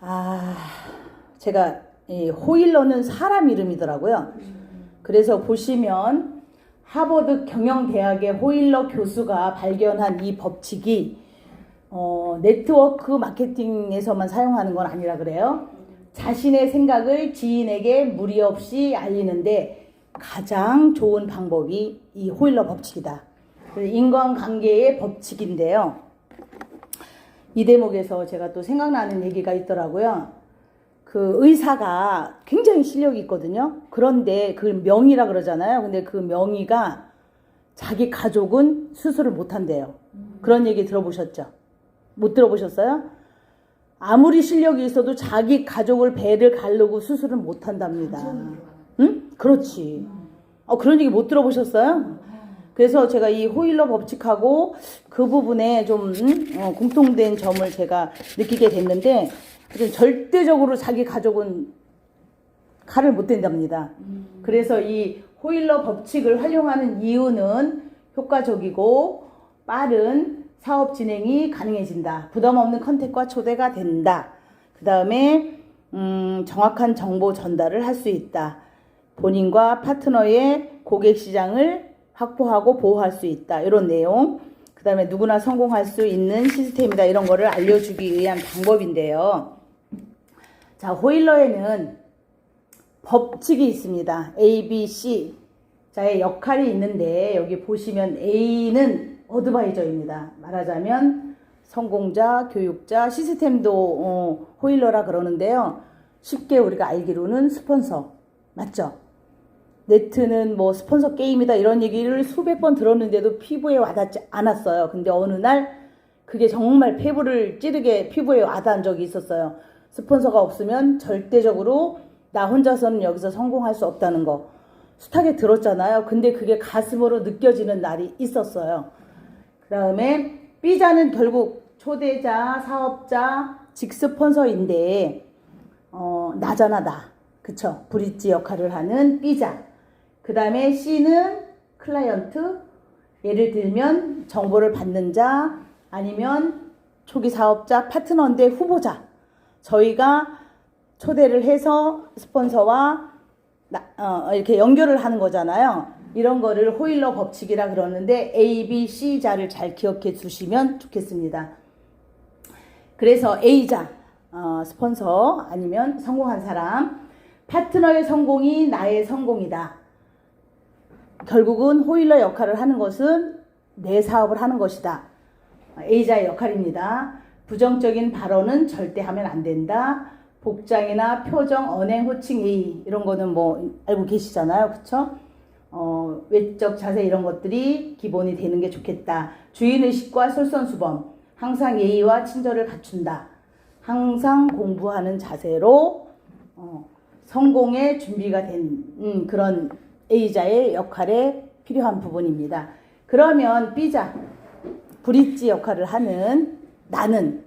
아, 제가 이 호일러는 사람 이름이더라고요. 그래서 보시면 하버드 경영대학의 호일러 교수가 발견한 이 법칙이 어, 네트워크 마케팅에서만 사용하는 건 아니라 그래요. 자신의 생각을 지인에게 무리 없이 알리는데 가장 좋은 방법이 이 호일러 법칙이다. 인간관계의 법칙인데요. 이 대목에서 제가 또 생각나는 얘기가 있더라고요. 그 의사가 굉장히 실력이 있거든요. 그런데 그 명의라 그러잖아요. 근데 그 명의가 자기 가족은 수술을 못 한대요. 그런 얘기 들어보셨죠? 못 들어보셨어요? 아무리 실력이 있어도 자기 가족을 배를 가르고 수술을 못 한답니다. 응? 그렇지. 어, 그런 얘기 못 들어보셨어요? 그래서 제가 이 호일러 법칙하고 그 부분에 좀 음? 어, 공통된 점을 제가 느끼게 됐는데 절대적으로 자기 가족은 칼을 못 댄답니다. 그래서 이 호일러 법칙을 활용하는 이유는 효과적이고 빠른 사업 진행이 가능해진다. 부담 없는 컨택과 초대가 된다. 그 다음에 음, 정확한 정보 전달을 할 수 있다. 본인과 파트너의 고객 시장을 확보하고 보호할 수 있다. 이런 내용. 그 다음에 누구나 성공할 수 있는 시스템이다. 이런 거를 알려주기 위한 방법인데요. 자, 호일러에는 법칙이 있습니다. A, B, C. 자의 역할이 있는데 여기 보시면 A는 어드바이저입니다. 말하자면 성공자, 교육자, 시스템도 어, 호일러라 그러는데요. 쉽게 우리가 알기로는 스폰서. 맞죠? 네트는 뭐 스폰서 게임이다 이런 얘기를 수백 번 들었는데도 피부에 와닿지 않았어요. 근데 어느 날 그게 정말 폐부를 찌르게 피부에 와닿은 적이 있었어요. 스폰서가 없으면 절대적으로 나 혼자서는 여기서 성공할 수 없다는 거. 숱하게 들었잖아요. 근데 그게 가슴으로 느껴지는 날이 있었어요. 그 다음에 B자는 결국 초대자, 사업자, 직스폰서인데, 어, 나잖아, 나. 그쵸? 브릿지 역할을 하는 B자. 그 다음에 C는 클라이언트. 예를 들면 정보를 받는 자, 아니면 초기 사업자, 파트너인데 후보자. 저희가 초대를 해서 스폰서와 나- 어, 이렇게 연결을 하는 거잖아요. 이런 거를 호일러 법칙이라 그러는데 A, B, C자를 잘 기억해 주시면 좋겠습니다. 그래서 A자, 어, 스폰서 아니면 성공한 사람, 파트너의 성공이 나의 성공이다. 결국은 호일러 역할을 하는 것은 내 사업을 하는 것이다. A자의 역할입니다. 부정적인 발언은 절대 하면 안 된다. 복장이나 표정, 언행, 호칭, A 이런 거는 뭐 알고 계시잖아요. 그쵸? 어, 외적 자세 이런 것들이 기본이 되는 게 좋겠다. 주인의식과 솔선수범. 항상 예의와 친절을 갖춘다. 항상 공부하는 자세로 어, 성공의 준비가 된 음, 그런 A자의 역할에 필요한 부분입니다. 그러면 B자, 브릿지 역할을 하는 나는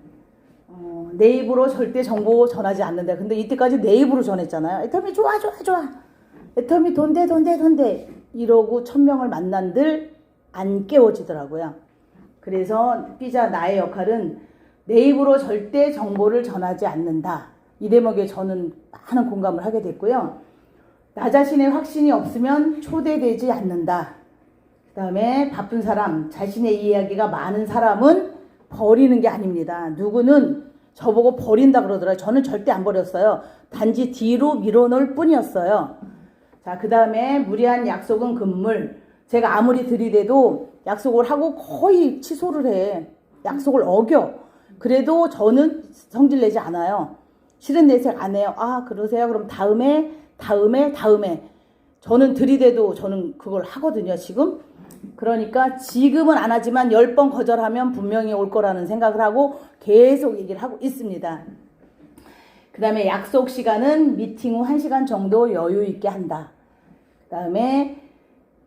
어, 내 입으로 절대 정보 전하지 않는다. 근데 이때까지 내 입으로 전했잖아요. 애터미 좋아 좋아 좋아. 애터미 돈대 돈대 돈대 이러고 천 명을 만난들 안 깨워지더라고요. 그래서 B자 나의 역할은 내 입으로 절대 정보를 전하지 않는다. 이 대목에 저는 많은 공감을 하게 됐고요. 나 자신의 확신이 없으면 초대되지 않는다. 그 다음에 바쁜 사람, 자신의 이야기가 많은 사람은 버리는 게 아닙니다. 누구는 저보고 버린다 그러더라고요. 저는 절대 안 버렸어요. 단지 뒤로 밀어놓을 뿐이었어요. 자, 그 다음에 무리한 약속은 금물. 제가 아무리 들이대도 약속을 하고 거의 취소를 해. 약속을 어겨. 그래도 저는 성질 내지 않아요. 실은 내색 안 해요. 아, 그러세요? 그럼 다음에, 다음에, 다음에. 저는 들이대도 저는 그걸 하거든요, 지금. 그러니까 지금은 안 하지만 열번 거절하면 분명히 올 거라는 생각을 하고 계속 얘기를 하고 있습니다. 그 다음에 약속 시간은 미팅 후 1시간 정도 여유 있게 한다. 그 다음에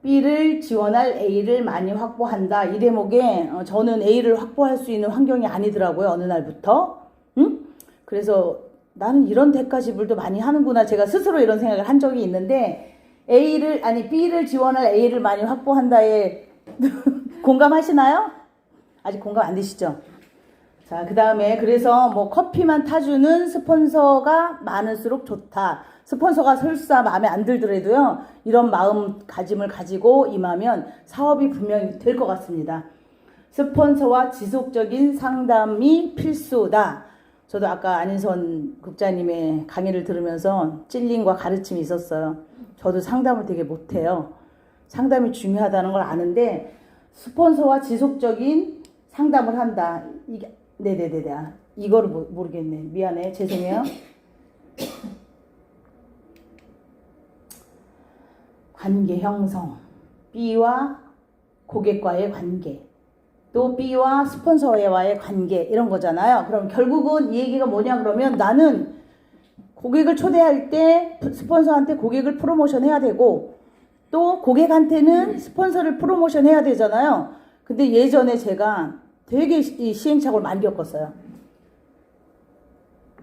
B를 지원할 A를 많이 확보한다. 이 대목에 어, 저는 A를 확보할 수 있는 환경이 아니더라고요. 어느 날부터. 응? 그래서 나는 이런 대가지불도 많이 하는구나. 제가 스스로 이런 생각을 한 적이 있는데 A를 아니 B를 지원할 A를 많이 확보한다에 공감하시나요? 아직 공감 안 되시죠? 자, 그 다음에 그래서 뭐 커피만 타주는 스폰서가 많을수록 좋다. 스폰서가 설사 마음에 안 들더라도요, 이런 마음가짐을 가지고 임하면 사업이 분명히 될 것 같습니다. 스폰서와 지속적인 상담이 필수다. 저도 아까 안인선 국장님의 강의를 들으면서 찔림과 가르침이 있었어요. 저도 상담을 되게 못해요. 상담이 중요하다는 걸 아는데 스폰서와 지속적인 상담을 한다. 이게 네네네네. 아, 이거를 모, 모르겠네. 미안해. 죄송해요. 관계 형성. B와 고객과의 관계. 또 B와 스폰서와의 관계 이런 거잖아요. 그럼 결국은 이 얘기가 뭐냐 그러면 나는 고객을 초대할 때 스폰서한테 고객을 프로모션 해야 되고 또 고객한테는 스폰서를 프로모션 해야 되잖아요. 근데 예전에 제가 되게 시행착오를 많이 겪었어요.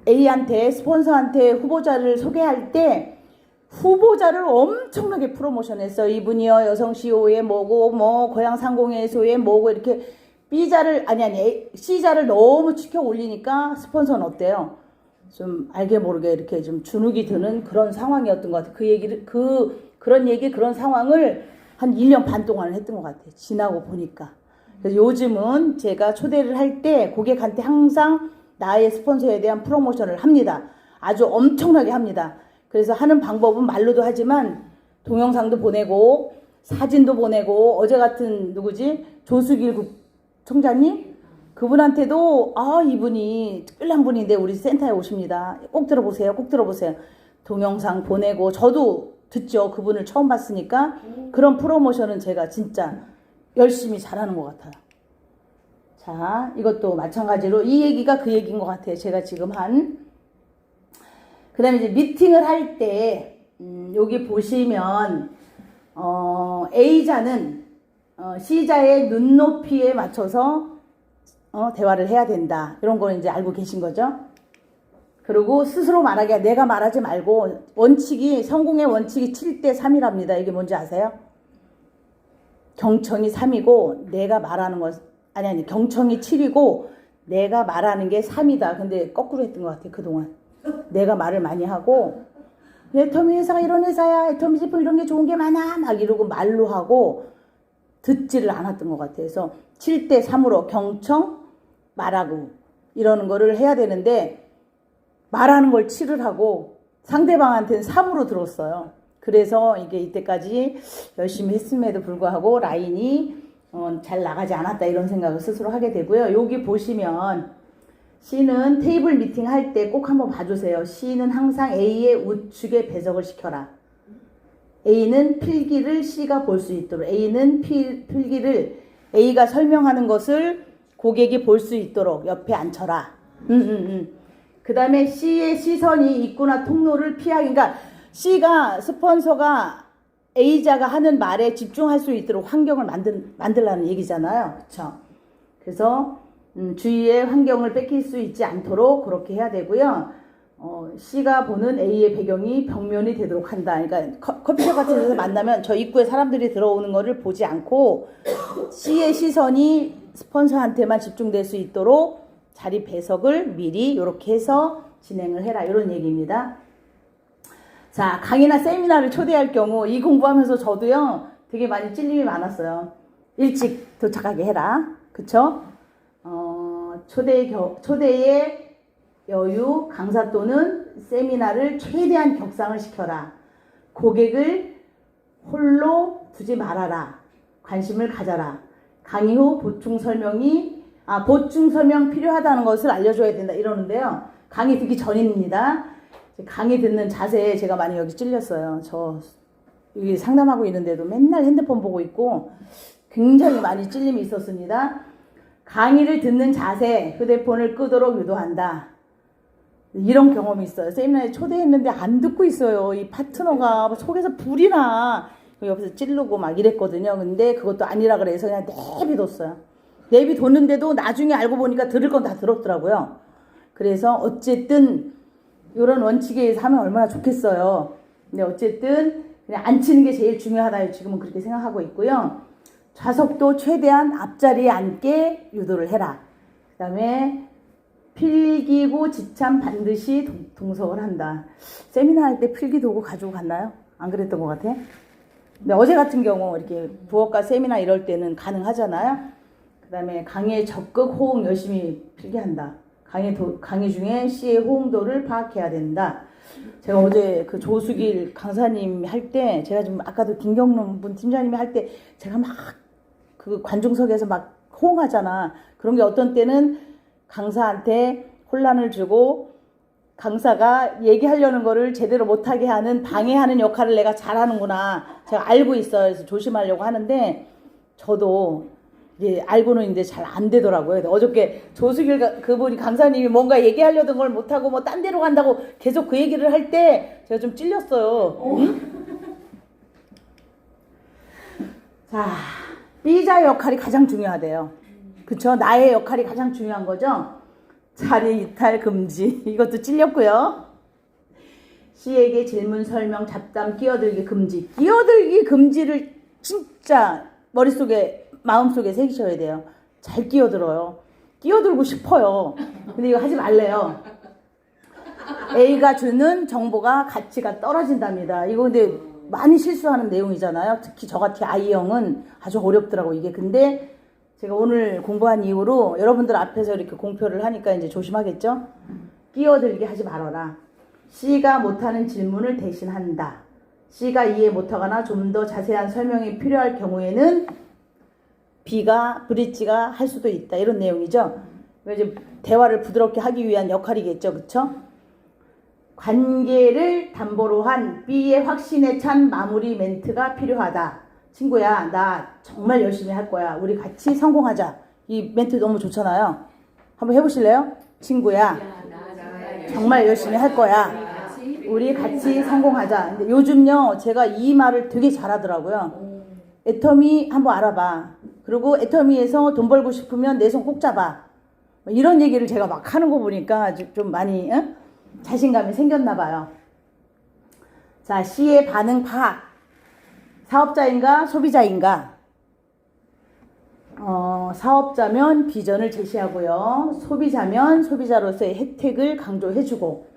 A한테 스폰서한테 후보자를 소개할 때 후보자를 엄청나게 프로모션했어. 이분이요 여성 CEO의 뭐고 뭐 고향 상공회소의 뭐고 이렇게 B자를 아니 아니 C자를 너무 치켜 올리니까 스폰서는 어때요? 좀 알게 모르게 이렇게 좀 주눅이 드는 그런 상황이었던 것 같아요. 그 얘기를 그 그런 얘기 그런 상황을 한 1년 반 동안 했던 것 같아요. 지나고 보니까. 그래서 요즘은 제가 초대를 할 때 고객한테 항상 나의 스폰서에 대한 프로모션을 합니다. 아주 엄청나게 합니다. 그래서 하는 방법은 말로도 하지만 동영상도 보내고 사진도 보내고 어제 같은 누구지 조수길 국 총장님 그분한테도 아 이분이 특별한 분인데 우리 센터에 오십니다. 꼭 들어보세요. 꼭 들어보세요. 동영상 보내고 저도 듣죠. 그분을 처음 봤으니까 그런 프로모션은 제가 진짜 열심히 잘하는 것 같아요. 자, 이것도 마찬가지로 이 얘기가 그 얘기인 것 같아요. 제가 지금 한. 그 다음에 이제 미팅을 할 때, 음, 여기 보시면, 어, A자는 어, C자의 눈높이에 맞춰서 어, 대화를 해야 된다. 이런 거는 이제 알고 계신 거죠. 그리고 스스로 말하기가 내가 말하지 말고 원칙이 성공의 원칙이 7대 3이랍니다. 이게 뭔지 아세요? 경청이 3이고 내가 말하는 것 아니 아니 경청이 7이고 내가 말하는 게 3이다. 근데 거꾸로 했던 것 같아 그동안. 내가 말을 많이 하고 애터미 회사가 이런 회사야. 애터미 제품 이런 게 좋은 게 많아. 막 이러고 말로 하고 듣지를 않았던 것 같아요. 그래서 7대 3으로 경청 말하고 이러는 거를 해야 되는데 말하는 걸 7을 하고 상대방한테는 3으로 들었어요. 그래서 이게 이때까지 열심히 했음에도 불구하고 라인이 어, 잘 나가지 않았다 이런 생각을 스스로 하게 되고요. 여기 보시면 C는 테이블 미팅 할 때 꼭 한번 봐주세요. C는 항상 A의 우측에 배석을 시켜라. A는 필기를 C가 볼 수 있도록 A는 필, 필기를 A가 설명하는 것을 고객이 볼 수 있도록 옆에 앉혀라. 음, 음, 음. 그 다음에 C의 시선이 입구나 통로를 피하기. 그러니까 C가 스폰서가 A자가 하는 말에 집중할 수 있도록 환경을 만들, 만들라는 얘기잖아요. 그쵸? 그래서 음, 주위의 환경을 뺏길 수 있지 않도록 그렇게 해야 되고요. 어, C가 보는 A의 배경이 벽면이 되도록 한다. 그러니까 커, 커피숍 같은 데서 만나면 저 입구에 사람들이 들어오는 거를 보지 않고 C의 시선이 스폰서한테만 집중될 수 있도록 자리 배석을 미리 이렇게 해서 진행을 해라. 이런 얘기입니다. 자, 강의나 세미나를 초대할 경우 이 공부하면서 저도요 되게 많이 찔림이 많았어요. 일찍 도착하게 해라. 그쵸? 어, 초대 겨, 초대의 여유, 강사 또는 세미나를 최대한 격상을 시켜라. 고객을 홀로 두지 말아라. 관심을 가져라. 강의 후 보충 설명이, 아, 보충 설명 필요하다는 것을 알려줘야 된다. 이러는데요. 강의 듣기 전입니다. 강의 듣는 자세에 제가 많이 여기 찔렸어요. 저, 여기 상담하고 있는데도 맨날 핸드폰 보고 있고 굉장히 많이 찔림이 있었습니다. 강의를 듣는 자세, 휴대폰을 끄도록 유도한다. 이런 경험이 있어요. 세미나에 초대했는데 안 듣고 있어요. 이 파트너가 속에서 불이 나. 옆에서 찌르고 막 이랬거든요. 근데 그것도 아니라 그래서 그냥 내비뒀어요. 내비뒀는데도 나중에 알고 보니까 들을 건 다 들었더라고요. 그래서 어쨌든 이런 원칙에 의해서 하면 얼마나 좋겠어요. 근데 어쨌든 그냥 앉히는 게 제일 중요하다. 지금은 그렇게 생각하고 있고요. 좌석도 최대한 앞자리에 앉게 유도를 해라. 그 다음에 필기고 지참 반드시 동- 동석을 한다. 세미나 할 때 필기 도구 가지고 갔나요? 안 그랬던 것 같아? 근데 어제 같은 경우 이렇게 부업과 세미나 이럴 때는 가능하잖아요. 그다음에 강의 적극 호응 열심히 필기한다. 강의 도, 강의 중에 C의 호응도를 파악해야 된다. 제가 어제 그 조수길 강사님 할 때 제가 좀 아까도 김경론 분 팀장님이 할 때 제가 막 그 관중석에서 막 호응하잖아. 그런 게 어떤 때는 강사한테 혼란을 주고 강사가 얘기하려는 거를 제대로 못하게 하는 방해하는 역할을 내가 잘하는구나. 제가 알고 있어요. 그래서 조심하려고 하는데 저도 이제 알고는 있는데 잘 안 되더라고요. 어저께 조수길 가- 그분이 강사님이 뭔가 얘기하려던 걸 못하고 뭐 딴 데로 간다고 계속 그 얘기를 할 때 제가 좀 찔렸어요. 응? 자, B자 역할이 가장 중요하대요. 그쵸? 나의 역할이 가장 중요한 거죠? 자리 이탈 금지. 이것도 찔렸고요. C에게 질문, 설명, 잡담, 끼어들기 금지. 끼어들기 금지를 진짜 머릿속에, 마음속에 새기셔야 돼요. 잘 끼어들어요. 끼어들고 싶어요. 근데 이거 하지 말래요. A가 주는 정보가 가치가 떨어진답니다. 이거 근데 많이 실수하는 내용이잖아요. 특히 저같이 I형은 아주 어렵더라고 이게. 근데 제가 오늘 공부한 이후로 여러분들 앞에서 이렇게 공표를 하니까 이제 조심하겠죠? 끼어들게 하지 말아라. C가 못하는 질문을 대신한다. C가 이해 못하거나 좀 더 자세한 설명이 필요할 경우에는 B가 브릿지가 할 수도 있다. 이런 내용이죠. 이제 대화를 부드럽게 하기 위한 역할이겠죠. 그쵸? 관계를 담보로 한 B의 확신에 찬 마무리 멘트가 필요하다. 친구야, 나 정말 열심히 할 거야. 우리 같이 성공하자. 이 멘트 너무 좋잖아요. 한번 해보실래요? 친구야, 정말 열심히 할 거야. 우리 같이 성공하자. 근데 요즘요, 제가 이 말을 되게 잘하더라고요. 애터미 한번 알아봐. 그리고 애터미에서 돈 벌고 싶으면 내 손 꼭 잡아. 뭐 이런 얘기를 제가 막 하는 거 보니까 좀- 좀 많이 응? 자신감이 생겼나 봐요. 자, C의 반응 파악. 사업자인가 소비자인가? 어, 사업자면 비전을 제시하고요. 소비자면 소비자로서의 혜택을 강조해주고,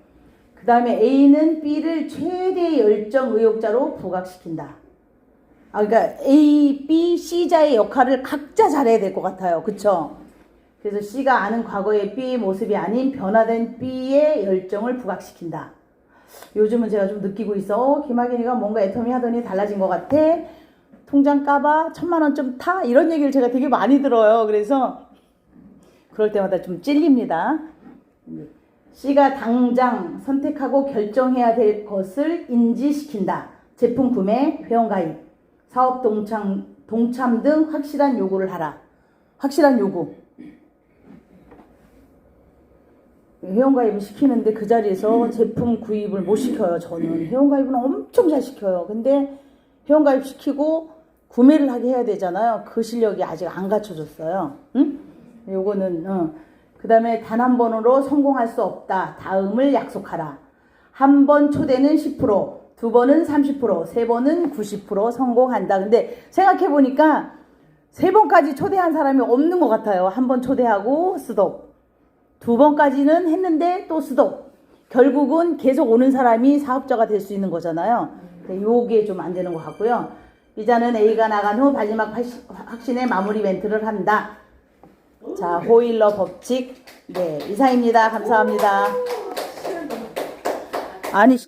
그 다음에 A는 B를 최대의 열정 의욕자로 부각시킨다. 아, 그러니까 A, B, C자의 역할을 각자 잘해야 될 것 같아요. 그쵸? 그래서 C가 아는 과거의 B의 모습이 아닌 변화된 B의 열정을 부각시킨다. 요즘은 제가 좀 느끼고 있어. 어, 김학인이가 뭔가 애터미 하더니 달라진 것 같아. 통장 까봐 천만 원 좀 타. 이런 얘기를 제가 되게 많이 들어요. 그래서 그럴 때마다 좀 찔립니다. C가 당장 선택하고 결정해야 될 것을 인지시킨다. 제품 구매, 회원 가입, 사업 동참, 동참 등 확실한 요구를 하라. 확실한 요구. 회원가입을 시키는데 그 자리에서 제품 구입을 못 시켜요. 저는 회원가입은 엄청 잘 시켜요. 근데 회원가입 시키고 구매를 하게 해야 되잖아요. 그 실력이 아직 안 갖춰졌어요. 응? 요거는 어. 그 다음에 단 한 번으로 성공할 수 없다. 다음을 약속하라. 한 번 초대는 10%, 두 번은 30%, 세 번은 90% 성공한다. 근데 생각해 보니까 세 번까지 초대한 사람이 없는 것 같아요. 한 번 초대하고 스톱. 두 번까지는 했는데 또 스톱. 결국은 계속 오는 사람이 사업자가 될 수 있는 거잖아요. 요게 좀 안 되는 것 같고요. 이자는 A가 나간 후 확시- 확신의 마무리 멘트를 한다. 자, 호일러 법칙. 네, 이상입니다. 감사합니다. 아니,